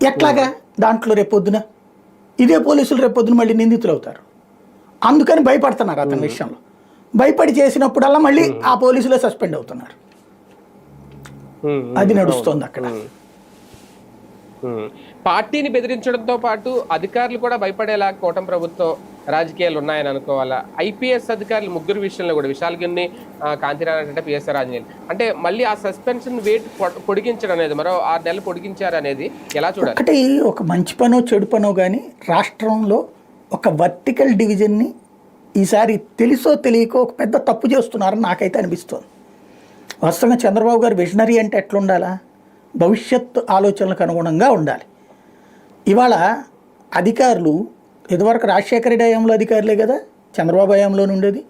ఎట్లాగా? దాంట్లో రేపొద్దున? ఇదే పోలీసులు రేపొద్దున మళ్ళీ నిందితులు అవుతారు అందుకని భయపడుతున్నారు అతని విషయంలో. భయపడి చేసినప్పుడల్లా మళ్ళీ ఆ పోలీసులే సస్పెండ్ అవుతున్నారు. అది నడుస్తోంది అక్కడ. పార్టీని బెదిరించడంతో పాటు అధికారులు కూడా భయపడేలా కూటమి ప్రభుత్వం రాజకీయాలు ఉన్నాయని అనుకోవాలా? ఐపీఎస్ అధికారులు ముగ్గురు విషయంలో కూడా విశాలగిరిని ఆ, కాంతినారాయణ అంటే పిఎస్ఆర్ ఆంజనేయులు అంటే మళ్ళీ ఆ సస్పెన్షన్ వెయిట్ పొడిగించడం అనేది మరో ఆరు నెలలు పొడిగించారు అనేది ఎలా చూడాలి? ఒకటి ఒక మంచి పనో చెడు పనో కానీ రాష్ట్రంలో ఒక వర్టికల్ డివిజన్ని ఈసారి తెలుసో తెలియకో ఒక పెద్ద తప్పు చేస్తున్నారని నాకైతే అనిపిస్తోంది. వాస్తవంగా చంద్రబాబు గారు విజనరీ అంటే ఎట్లుండాలా? భవిష్యత్ ఆలోచనలకు అనుగుణంగా ఉండాలి. ఇవాళ అధికారులు ఇదివరకు రాజశేఖర రెడ్డి హయాంలో అధికారులే కదా? చంద్రబాబు హయాంలోనే ఉండేది.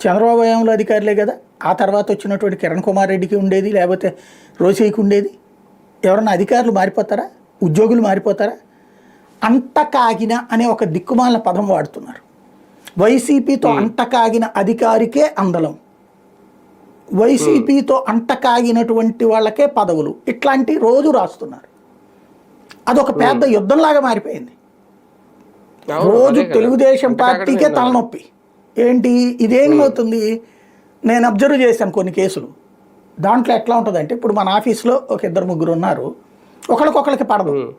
చంద్రబాబు హయాంలో అధికారులే కదా? ఆ తర్వాత వచ్చినటువంటి కిరణ్ కుమార్ రెడ్డికి ఉండేది లేకపోతే రోసయ్యకి ఉండేది. ఎవరన్నా అధికారులు మారిపోతారా? ఉద్యోగులు మారిపోతారా? అంత కాగిన అనే ఒక దిక్కుమాలిన పదం వాడుతున్నారు. వైసీపీతో అంట కాగిన అధికారికే అందలం. వైసీపీతో అంట కాగినటువంటి వాళ్ళకే పదవులు. ఇట్లాంటి రోజు రాస్తున్నారు. అదొక పెద్ద యుద్ధంలాగా మారిపోయింది. రోజు. తెలుగుదేశం పార్టీకే. తలనొప్పి. ఏంటి? ఇదేమవుతుంది నేను అబ్జర్వ్ చేశాను కొన్ని కేసులు. దాంట్లో ఎట్లా ఉంటుందంటే ఇప్పుడు మన ఆఫీస్లో ఒక ఇద్దరు ముగ్గురు ఉన్నారు. ఒకరికొకరికి పడదు.